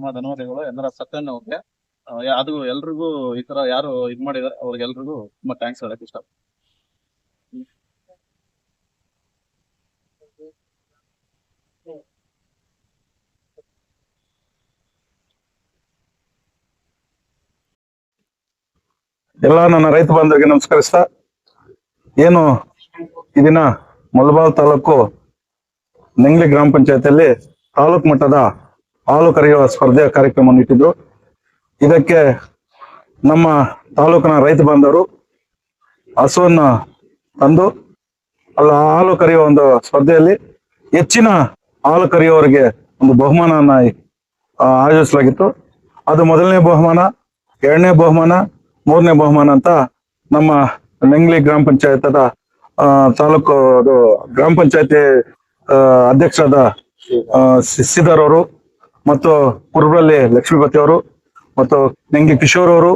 ತುಂಬಾ ಧನ್ಯವಾದಗಳು ಎಲ್ಲರ ಸತ್ಯನ ಅವ್ರಿಗೆ ಅದು ಎಲ್ರಿಗೂ ಈ ತರ ಯಾರು ಇದ್ ಮಾಡಿದಾರೆ ಅವ್ರಿಗೆಲ್ರಿಗೂ ತುಂಬಾ ಥ್ಯಾಂಕ್ಸ್ ಹೇಳಕ್ ಇಷ್ಟ. ಎಲ್ಲ ನನ್ನ ರೈತ ಬಾಂಧವರಿಗೆ ನಮಸ್ಕರಿಸ್ತಾ, ಏನು ಈ ದಿನ ಮಲಬಾರ್ ತಾಲೂಕು ನೆಂಗ್ಲಿ ಗ್ರಾಮ ಪಂಚಾಯತಿಯಲ್ಲಿ ತಾಲೂಕು ಮಟ್ಟದ ಹಾಲು ಕರೆಯುವ ಸ್ಪರ್ಧೆ ಕಾರ್ಯಕ್ರಮವನ್ನು ಇಟ್ಟಿದ್ರು. ಇದಕ್ಕೆ ನಮ್ಮ ತಾಲೂಕಿನ ರೈತ ಬಾಂಧವರು ಹಸುವನ್ನ ತಂದು ಅಲ್ಲ ಹಾಲು ಕರೆಯುವ ಒಂದು ಸ್ಪರ್ಧೆಯಲ್ಲಿ ಹೆಚ್ಚಿನ ಹಾಲು ಕರೆಯುವವರಿಗೆ ಒಂದು ಬಹುಮಾನವನ್ನು ಆಯೋಜಿಸಲಾಗಿತ್ತು. ಅದು ಮೊದಲನೇ ಬಹುಮಾನ, ಎರಡನೇ ಬಹುಮಾನ, ಮೂರನೇ ಬಹುಮಾನ ಅಂತ ನಮ್ಮ ನೆಂಗ್ಲಿ ಗ್ರಾಮ ಪಂಚಾಯತದ ತಾಲೂಕು ಅದು ಗ್ರಾಮ ಪಂಚಾಯತಿ ಅಧ್ಯಕ್ಷರಾದ ಸಿದ್ದರವರು ಮತ್ತು ಕುರುಬರಲ್ಲಿ ಲಕ್ಷ್ಮೀಪತಿ ಅವರು, ಮತ್ತು ನೆಂಗಿ ಕಿಶೋರ್ ಅವರು,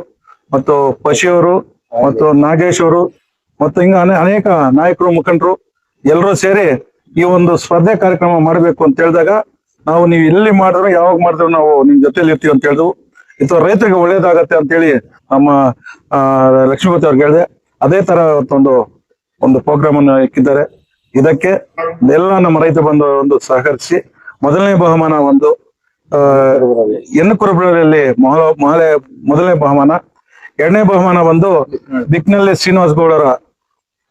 ಮತ್ತು ಪಶಿ ಅವರು, ಮತ್ತು ನಾಗೇಶ್ ಅವರು, ಮತ್ತು ಹಿಂಗ ಅನೇಕ ನಾಯಕರು, ಮುಖಂಡರು, ಎಲ್ಲರೂ ಸೇರಿ ಈ ಒಂದು ಸ್ಪರ್ಧೆ ಕಾರ್ಯಕ್ರಮ ಮಾಡಬೇಕು ಅಂತ ಹೇಳಿದಾಗ ನಾವು ನೀವು ಎಲ್ಲಿ ಮಾಡಿದ್ರು, ಯಾವಾಗ ಮಾಡಿದ್ರು ನಾವು ನಿಮ್ ಜೊತೆಲಿ ಇರ್ತೀವಿ ಅಂತ ಹೇಳಿದ್ವು. ಇದು ರೈತರಿಗೆ ಒಳ್ಳೇದಾಗತ್ತೆ ಅಂತೇಳಿ ನಮ್ಮ ಲಕ್ಷ್ಮೀಪತಿ ಅವ್ರಿಗೆ ಹೇಳಿದೆ. ಅದೇ ತರ ಒಂದು ಒಂದು ಪ್ರೋಗ್ರಾಮ್ ಅನ್ನು ಇಕ್ಕಿದ್ದಾರೆ. ಇದಕ್ಕೆ ಎಲ್ಲ ನಮ್ಮ ರೈತ ಬಂದು ಒಂದು ಸಹಕರಿಸಿ, ಮೊದಲನೇ ಬಹುಮಾನ ಒಂದು ಹೆಣ್ಣು ಕುರುಬರಲ್ಲಿ ಮೊಹಲ- ಮೊಹಲೆ ಮೊದಲನೇ ಬಹುಮಾನ ಎರಡನೇ ಬಹುಮಾನ ಬಂದು ದಿಕ್ನಲ್ಲಿ ಶ್ರೀನಿವಾಸ ಗೌಡರ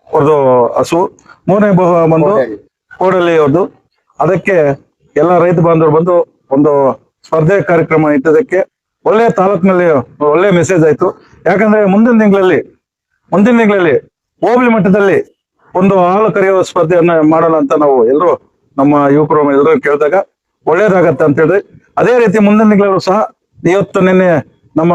ಅವ್ರದ್ದು ಹಸು ಮೂರನೇ ಬಹುಮಾನ ಬಂದು ಕೋಡಲ್ಲಿ ಅವ್ರದ್ದು. ಅದಕ್ಕೆ ಎಲ್ಲ ರೈತ ಬಾಂಧವರು ಬಂದು ಒಂದು ಸ್ಪರ್ಧೆ ಕಾರ್ಯಕ್ರಮ ಇಟ್ಟದಕ್ಕೆ ಒಳ್ಳೆ ತಾಲೂಕಿನಲ್ಲಿ ಒಳ್ಳೆ ಮೆಸೇಜ್ ಆಯ್ತು. ಯಾಕಂದ್ರೆ ಮುಂದಿನ ತಿಂಗಳಲ್ಲಿ ಮುಂದಿನ ತಿಂಗಳಲ್ಲಿ ಹೋಬಳಿ ಮಟ್ಟದಲ್ಲಿ ಒಂದು ಹಾಲು ಕರೆಯುವ ಸ್ಪರ್ಧೆಯನ್ನ ಮಾಡೋಣ ಅಂತ ನಾವು ಎಲ್ಲರೂ ನಮ್ಮ ಯುವಕರು ಎಲ್ಲರೂ ಕೇಳಿದಾಗ ಒಳ್ಳೇದಾಗತ್ತೆ ಅಂತ ಹೇಳಿದ್ರೆ ಅದೇ ರೀತಿ ಮುಂದಿನ ತಿಂಗಳು ಸಹ ಇವತ್ತು ನಿನ್ನೆ ನಮ್ಮ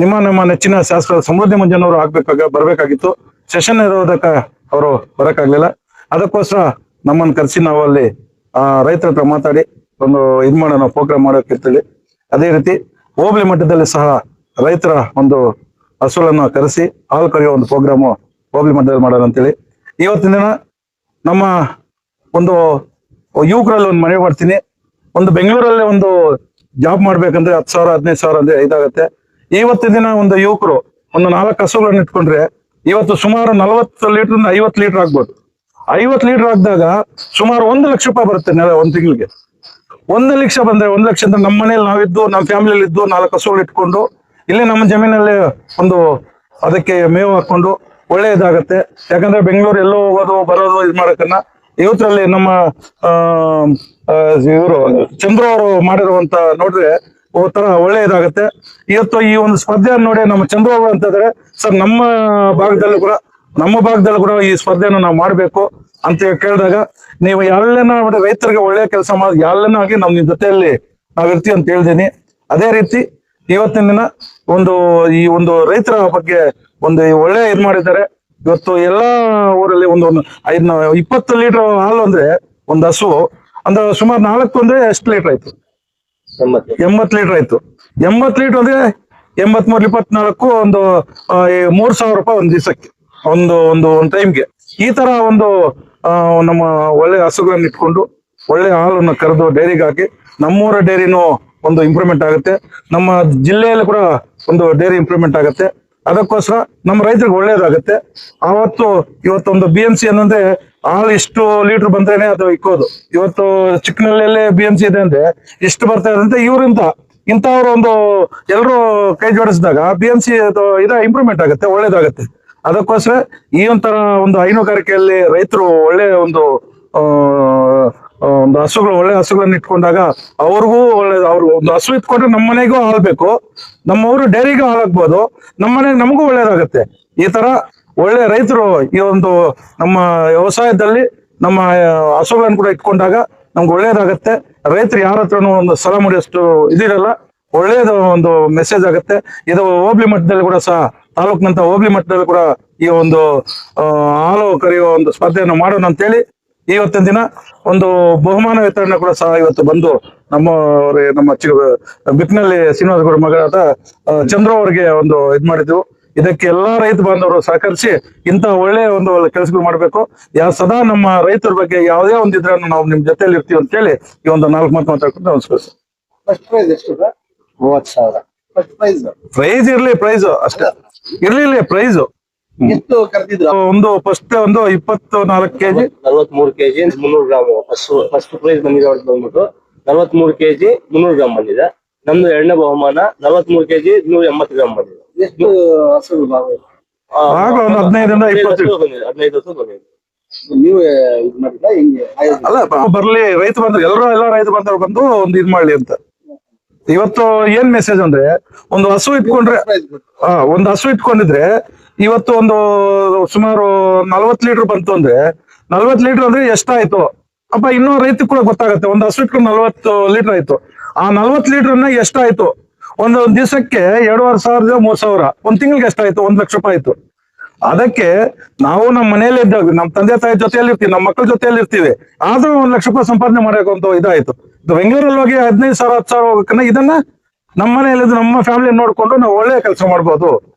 ನಿಮ್ಮ ನಿಮ್ಮ ನೆಚ್ಚಿನ ಶಾಸಕ ಸಮೃದ್ಧಿ ಮಂಜನವರು ಆಗ್ಬೇಕಾಗ, ಬರಬೇಕಾಗಿತ್ತು. ಸೆಷನ್ ಇರೋದಕ್ಕ ಅವರು ಬರಕ್ಕಾಗ್ಲಿಲ್ಲ. ಅದಕ್ಕೋಸ್ಕರ ನಮ್ಮನ್ನು ಕರೆಸಿ ನಾವು ಅಲ್ಲಿ ರೈತರ ಹತ್ರ ಮಾತಾಡಿ, ಒಂದು ಇದ್ ಮಾಡೋಣ, ಪ್ರೋಗ್ರಾಮ್ ಮಾಡೋಕೆ ಅದೇ ರೀತಿ ಹೋಬಳಿ ಮಟ್ಟದಲ್ಲಿ ಸಹ ರೈತರ ಒಂದು ಹಸುಗಳನ್ನು ಕರೆಸಿ ಹಾಲು ಕರೆಯೋ ಒಂದು ಪ್ರೋಗ್ರಾಮು ಹೋಬಳಿ ಮಟ್ಟದಲ್ಲಿ ಮಾಡೋಣ ಅಂತೇಳಿ. ಇವತ್ತಿನ ದಿನ ನಮ್ಮ ಒಂದು ಯುವಕರಲ್ಲಿ ಒಂದು ಮನವಿ ಮಾಡ್ತೀನಿ. ಒಂದು ಬೆಂಗಳೂರಲ್ಲಿ ಒಂದು ಜಾಬ್ ಮಾಡ್ಬೇಕಂದ್ರೆ ಹತ್ತು ಸಾವಿರ, ಹದಿನೈದು ಸಾವಿರ ಅಂದ್ರೆ ಇದಾಗತ್ತೆ. ಇವತ್ತು ದಿನ ಒಂದು ಯುವಕರು ಒಂದು ನಾಲ್ಕು ಹಸುಗಳನ್ನ ಇಟ್ಕೊಂಡ್ರೆ ಇವತ್ತು ಸುಮಾರು ನಲವತ್ತು ಲೀಟರ್ ಐವತ್ತು ಲೀಟರ್ ಆಗ್ಬೋದು. ಐವತ್ತು ಲೀಟರ್ ಆಗ್ದಾಗ ಸುಮಾರು ಒಂದು ಲಕ್ಷ ರೂಪಾಯಿ ಬರುತ್ತೆ ನೆಲ ಒಂದು ತಿಂಗಳಿಗೆ. ಒಂದು ಲಕ್ಷ ಬಂದ್ರೆ ಒಂದು ಲಕ್ಷ ಅಂದ್ರೆ ನಮ್ಮ ಮನೇಲಿ ನಾವಿದ್ದು, ನಮ್ಮ ಫ್ಯಾಮಿಲಿಯಲ್ಲಿ ಇದ್ದು ನಾಲ್ಕು ಹಸುಗಳು ಇಟ್ಕೊಂಡು ಇಲ್ಲೇ ನಮ್ಮ ಜಮೀನಲ್ಲಿ ಒಂದು ಅದಕ್ಕೆ ಮೇವು ಹಾಕೊಂಡು ಒಳ್ಳೆಯದಾಗತ್ತೆ. ಯಾಕಂದ್ರೆ ಬೆಂಗಳೂರು ಎಲ್ಲೋ ಹೋಗೋದು, ಬರೋದು ಇದು ಮಾಡೋಕನ್ನ ಇವತ್ತರಲ್ಲಿ ನಮ್ಮ ಇವರು ಚಂದ್ರ ಅವರು ಮಾಡಿರುವಂತ ನೋಡಿದ್ರೆ ತರ ಒಳ್ಳೆಯದಾಗತ್ತೆ. ಇವತ್ತು ಈ ಒಂದು ಸ್ಪರ್ಧೆಯನ್ನು ನೋಡಿ ನಮ್ಮ ಚಂದ್ರ ಅವರು ಅಂತಂದ್ರೆ ಸರ್, ನಮ್ಮ ಭಾಗದಲ್ಲೂ ಕೂಡ, ನಮ್ಮ ಭಾಗದಲ್ಲೂ ಕೂಡ ಈ ಸ್ಪರ್ಧೆಯನ್ನು ನಾವು ಮಾಡಬೇಕು ಅಂತ ಕೇಳಿದಾಗ ನೀವು ಎಲ್ಲನ ರೈತರಿಗೆ ಒಳ್ಳೆ ಕೆಲಸ ಮಾಡಿ ಎಲ್ಲನ ಆಗಿ ನಮ್ಮ ಜೊತೆಯಲ್ಲಿ ನಾವ್ ಇರ್ತೀವಿ ಅಂತ ಹೇಳ್ತೀನಿ ಅದೇ ರೀತಿ ಇವತ್ತಿನ ದಿನ ಒಂದು ಈ ಒಂದು ರೈತರ ಬಗ್ಗೆ ಒಂದು ಒಳ್ಳೆ ಇದ್ ಮಾಡಿದ್ದಾರೆ. ಇವತ್ತು ಎಲ್ಲಾ ಊರಲ್ಲಿ ಒಂದು ಐದ್ ಇಪ್ಪತ್ತು ಲೀಟರ್ ಹಾಲು ಅಂದ್ರೆ ಒಂದು ಹಸು ಅಂದ್ರೆ ಸುಮಾರು ನಾಲ್ಕು ಅಂದ್ರೆ ಎಷ್ಟು ಲೀಟರ್ ಆಯ್ತು? ಎಂಬತ್ ಲೀಟರ್ ಆಯ್ತು. ಎಂಬತ್ ಲೀಟರ್ ಅಂದ್ರೆ ಎಂಬತ್ ಮೂರ್ ಇಪ್ಪತ್ನಾಲ್ಕು ಒಂದು ಮೂರ್ ಸಾವಿರ ರೂಪಾಯಿ ಒಂದು ದಿವಸಕ್ಕೆ ಒಂದು ಒಂದು ಒಂದು ಟೈಮ್ಗೆ ಈ ತರ ಒಂದು ನಮ್ಮ ಒಳ್ಳೆ ಹಸುಗಳನ್ನ ಇಟ್ಕೊಂಡು ಒಳ್ಳೆ ಹಾಲನ್ನು ಕರೆದು ಡೈರಿಗೆ ಹಾಕಿ ನಮ್ಮೂರ ಡೈರಿನೂ ಒಂದು ಇಂಪ್ರೂವ್ಮೆಂಟ್ ಆಗುತ್ತೆ. ನಮ್ಮ ಜಿಲ್ಲೆಯಲ್ಲಿ ಕೂಡ ಒಂದು ಡೈರಿ ಇಂಪ್ರೂವ್ಮೆಂಟ್ ಆಗುತ್ತೆ. ಅದಕ್ಕೋಸ್ಕರ ನಮ್ಮ ರೈತರಿಗೆ ಒಳ್ಳೇದಾಗುತ್ತೆ. ಅವತ್ತು ಇವತ್ತೊಂದು ಬಿ ಎಂ ಸಿ ಏನಂದ್ರೆ ಹಾಲು ಇಷ್ಟು ಲೀಟರ್ ಬಂದ್ರೇನೆ ಅದು ಇಕ್ಕೋದು. ಇವತ್ತು ಚಿಕ್ಕನಲ್ಲೇ ಬಿ ಎಂ ಸಿ ಇದೆ ಅಂದ್ರೆ ಎಷ್ಟು ಬರ್ತಾ ಇದೆ ಅಂತ ಇವ್ರಿಂದ ಇಂಥವ್ರು ಒಂದು ಎಲ್ಲರೂ ಕೈ ಜೋಡಿಸಿದಾಗ ಬಿ ಎಂ ಸಿ ಇದ ಇಂಪ್ರೂವ್ಮೆಂಟ್ ಆಗುತ್ತೆ, ಒಳ್ಳೇದಾಗುತ್ತೆ. ಅದಕ್ಕೋಸ್ಕರ ಈ ಒಂಥರ ಒಂದು ಹೈನುಗಾರಿಕೆಯಲ್ಲಿ ರೈತರು ಒಳ್ಳೆ ಒಂದು ಒಂದು ಹಸುಗಳು, ಒಳ್ಳೆ ಹಸುಗಳನ್ನ ಇಟ್ಕೊಂಡಾಗ ಅವ್ರಿಗೂ ಒಳ್ಳೆ ಅವ್ರು ಒಂದು ಹಸು ಇಟ್ಕೊಂಡ್ರೆ ನಮ್ಮ ಮನೆಗೂ ಹಾಲ್ಬೇಕು ನಮ್ಮವರು ಡೈರಿಗೂ ಹಾಳಾಗ್ಬೋದು. ನಮ್ಮ ಮನೆಗೆ ನಮಗೂ ಒಳ್ಳೇದಾಗತ್ತೆ. ಈ ತರ ಒಳ್ಳೆ ರೈತರು ಈ ಒಂದು ನಮ್ಮ ವ್ಯವಸಾಯದಲ್ಲಿ ನಮ್ಮ ಹಸುಗಳನ್ನ ಕೂಡ ಇಟ್ಕೊಂಡಾಗ ನಮ್ಗೆ ಒಳ್ಳೇದಾಗತ್ತೆ. ರೈತರು ಯಾರ ಹತ್ರನೂ ಒಂದು ಸಲ ಮುಡಿಯಷ್ಟು ಇದಿರಲ್ಲ. ಒಳ್ಳೇದು ಒಂದು ಮೆಸೇಜ್ ಆಗುತ್ತೆ. ಇದು ಹೋಬ್ಳಿ ಮಟ್ಟದಲ್ಲಿ ಕೂಡ ಸಹ, ತಾಲೂಕಿನಂತ ಹೋಬಳಿ ಮಟ್ಟದಲ್ಲಿ ಕೂಡ ಈ ಒಂದು ಹಾಲು ಕರೆಯುವ ಒಂದು ಸ್ಪರ್ಧೆಯನ್ನು ಮಾಡೋಣ ಅಂತೇಳಿ ಇವತ್ತಿನ ದಿನ ಒಂದು ಬಹುಮಾನ ವಿತರಣೆ ಕೂಡ ಸಹ ಇವತ್ತು ಬಂದು ನಮ್ಮ ನಮ್ಮ ಚಿ ಬಿಕ್ನಲ್ಲಿ ಶ್ರೀನಿವಾಸ ಗೌಡ ಮಗಳಾದ ಚಂದ್ರ ಅವರಿಗೆ ಒಂದು ಇದ್ ಮಾಡಿದ್ವು. ಇದಕ್ಕೆ ಎಲ್ಲಾ ರೈತ ಬಾಂಧವರು ಸಹಕರಿಸಿ ಇಂತ ಒಳ್ಳೆ ಒಂದು ಕೆಲಸಗಳು ಮಾಡಬೇಕು. ಯಾವ ಸದಾ ನಮ್ಮ ರೈತರ ಬಗ್ಗೆ ಯಾವುದೇ ಒಂದು ಇದ್ರನ್ನು ನಾವು ನಿಮ್ ಜೊತೆಯಲ್ಲಿ ಇರ್ತೀವಿ ಅಂತ ಹೇಳಿ ಈ ಒಂದು ನಾಲ್ಕು ಮಾತು ಮಾತಾಡ್ಕೊಂಡು ನಮಸ್ಕಾರ ಸರ್. ಫಸ್ಟ್ ಪ್ರೈಸ್ ಎಷ್ಟು ಮೂವತ್ ಸಾವಿರ. ಫಸ್ಟ್ ಪ್ರೈಸ್ ಪ್ರೈಸ್ ಇರ್ಲಿ ಪ್ರೈಸ್ ಅಷ್ಟೇ. ಇರ್ಲಿ ಪ್ರೈಸ್ ಎಷ್ಟು ಕರೆದಿದ್ರು? ಒಂದು ಫಸ್ಟ್ ಒಂದು ಇಪ್ಪತ್ತು ನಾಲ್ಕು ಕೆಜಿ. ನಲವತ್ಮೂರು ಕೆಜಿ ಮುನ್ನೂರು ಗ್ರಾಮ್. ಫಸ್ಟ್ ಫಸ್ಟ್ ಪ್ರೈಸ್ ಬಂದಿದೆ ಅವ್ರದ್ದು ಬಂದ್ಬಿಟ್ಟು ನಲವತ್ಮೂರು ಕೆಜಿ ಮುನ್ನೂರು ಗ್ರಾಮ್ ಬಂದಿದೆ. ನಮ್ದು ಎರಡನೇ ಬಹುಮಾನ ನಲವತ್ಮೂರು ಕೆಜಿ ನೂರ ಎಂಬತ್ತು ಗ್ರಾಮ್ ಬಂದಿದೆ. ಎಷ್ಟು ಹಸುಗಳು ಒಂದು ಹದಿನೈದರಿಂದ ಇಪ್ಪತ್ತು ಬಂದಿದೆ. ಹದಿನೈದು ಹಸು ಬಂದಿದೆ. ನೀವೇ ಇದು ಮಾಡಿಲ್ಲ ಹಿಂಗೆ? ಅಲ್ಲ ಬರ್ಲಿ? ರೈತ ಬಂದ್ರೆ ಎಲ್ಲರೂ ಎಲ್ಲ ರೈತ ಬಂದವ್ರು ಬಂದು ಒಂದು ಇದ್ ಮಾಡ್ಲಿ ಅಂತ. ಇವತ್ತು ಏನ್ ಮೆಸೇಜ್ ಅಂದ್ರೆ ಒಂದು ಹಸು ಇಟ್ಕೊಂಡ್ರೆ ಒಂದು ಹಸು ಇಟ್ಕೊಂಡಿದ್ರೆ ಇವತ್ತು ಒಂದು ಸುಮಾರು ನಲ್ವತ್ ಲೀಟರ್ ಬಂತು ಅಂದ್ರೆ ನಲ್ವತ್ ಲೀಟರ್ ಅಂದ್ರೆ ಎಷ್ಟಾಯ್ತು? ಅಪ್ಪ ಇನ್ನೂ ರೈತ ಕೂಡ ಗೊತ್ತಾಗತ್ತೆ. ಒಂದು ಹಸು ಇಟ್ಕೊಂಡು ನಲ್ವತ್ತು ಲೀಟರ್ ಆಯ್ತು. ಆ ನಲ್ವತ್ ಅನ್ನ ಎಷ್ಟಾಯ್ತು? ಒಂದು ದಿವಸಕ್ಕೆ ಎರಡೂವರೆ ಸಾವಿರದ ಮೂರ್ ಸಾವಿರ. ಒಂದ್ ತಿಂಗಳಿಗೆ ಎಷ್ಟಾಯ್ತು? ಒಂದ್ ಲಕ್ಷ ರೂಪಾಯಿ ಆಯ್ತು. ಅದಕ್ಕೆ ನಾವು ನಮ್ಮ ಮನೆಯಲ್ಲಿ ಇದ್ದಾಗ, ನಮ್ಮ ತಂದೆ ತಾಯಿ ಜೊತೆಯಲ್ಲಿ ಇರ್ತೀವಿ, ನಮ್ಮ ಮಕ್ಕಳ ಜೊತೆಯಲ್ಲಿ ಇರ್ತೀವಿ. ಆದ್ರೂ ಒಂದ್ ಲಕ್ಷ ರೂಪಾಯಿ ಸಂಪಾದನೆ ಮಾಡಬೇಕು ಅಂತ ಇದಾಯ್ತು. ಇದು ಬೆಂಗಳೂರಲ್ಲಿ ಹೋಗಿ ಹದಿನೈದು ಸಾವಿರ, ಹತ್ತು ಸಾವಿರ ಹೋಗಕ್ಕನ್ನ ಇದನ್ನ ನಮ್ಮ ಮನೆಯಲ್ಲಿ ನಮ್ಮ ಫ್ಯಾಮಿಲಿ ನೋಡ್ಕೊಂಡು ನಾವು ಒಳ್ಳೆ ಕೆಲಸ ಮಾಡ್ಬೋದು.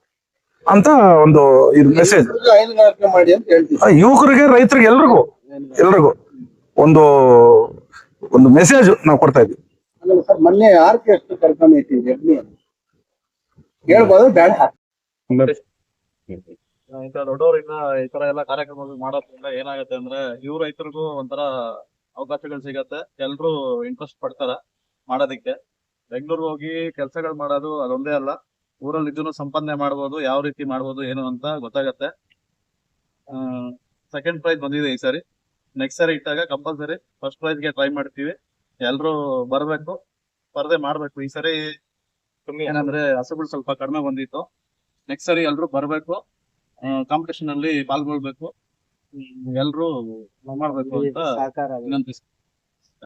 ಅಂತ ಒಂದು ಇದು ಮೆಸೇಜ್ ಇವ್ರಿಗೆ ಮಾಡಿ ಅಂತ ಹೇಳ್ತೀವಿ. ಯುವಕರಿಗೆ ರೈತರಿಗೆ ಎಲ್ರಿಗೂ ಎಲ್ರಿಗೂ ಒಂದು ಒಂದು ಮೆಸೇಜ್ ನಾವು ಕೊಡ್ತಾ ಇದ್ವಿ. ಮೊನ್ನೆ ಆರ್ಕೆಸ್ಟ್ರಾ ಕರ್ಕೊಂಡು ಇಟ್ಟಿವಿ ಜರ್ನಿ ಹೇಳ್ಬೋದು ಬೇಡ ಇಂಥ ದೊಡ್ಡವರಿಂದ ಈ ತರ ಎಲ್ಲ ಕಾರ್ಯಕ್ರಮಗಳು ಮಾಡೋದ್ರಿಂದ ಏನಾಗುತ್ತೆ ಅಂದ್ರೆ ಇವ್ ರೈತರಿಗೂ ಒಂಥರ ಅವಕಾಶಗಳು ಸಿಗತ್ತೆ. ಎಲ್ರು ಇಂಟ್ರೆಸ್ಟ್ ಪಡ್ತಾರ ಮಾಡೋದಿಕ್ಕೆ. ಬೆಂಗಳೂರು ಹೋಗಿ ಕೆಲಸಗಳು ಮಾಡೋದು ಅದೊಂದೇ ಅಲ್ಲ. ಊರಲ್ಲಿ ಇದನ್ನು ಸಂಪಾದನೆ ಮಾಡ್ಬೋದು ಯಾವ ರೀತಿ ಮಾಡ್ಬೋದು ಏನು ಅಂತ ಗೊತ್ತಾಗತ್ತೆ. ಸೆಕೆಂಡ್ ಪ್ರೈಸ್ ಬಂದಿದೆ ಈ ಸಾರಿ. ನೆಕ್ಸ್ಟ್ ಸರಿ ಇಟ್ಟಾಗ ಕಂಪಲ್ಸರಿ ಫಸ್ಟ್ ಪ್ರೈಸ್ಗೆ ಟ್ರೈ ಮಾಡ್ತೀವಿ. ಎಲ್ರು ಬರ್ಬೇಕು ಸ್ಪರ್ಧೆ ಮಾಡ್ಬೇಕು. ಈ ಸರಿ ಏನಂದ್ರೆ ಹಸುಗಳು ಸ್ವಲ್ಪ ಕಡಿಮೆ ಬಂದಿತ್ತು. ನೆಕ್ಸ್ಟ್ ಸರಿ ಎಲ್ರು ಬರ್ಬೇಕು ಕಾಂಪಿಟೇಷನ್ ಅಲ್ಲಿ ಪಾಲ್ಗೊಳ್ಬೇಕು. ಎಲ್ರು ಮಾಡ್ಬೇಕು ಅಂತ ವಿನಂತಿಸ್ತೀನಿ.